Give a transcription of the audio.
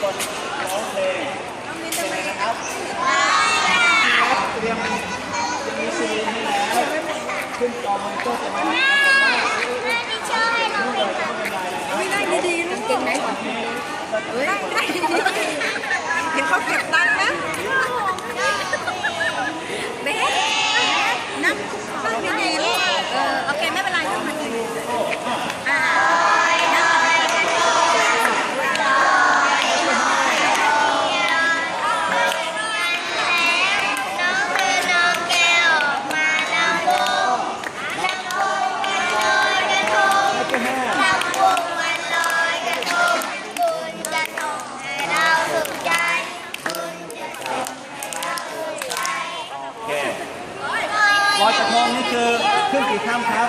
คนร้อเพลงเป็นไงนะครับเตรียมจะมีซีนให้แล้วขึ้นจอมอนิเตอร์จะมาไม่ได้ดีๆนะเก่งได้ได้ ลอยกระทงนี่คือขึ้นกี่ค่ำครับ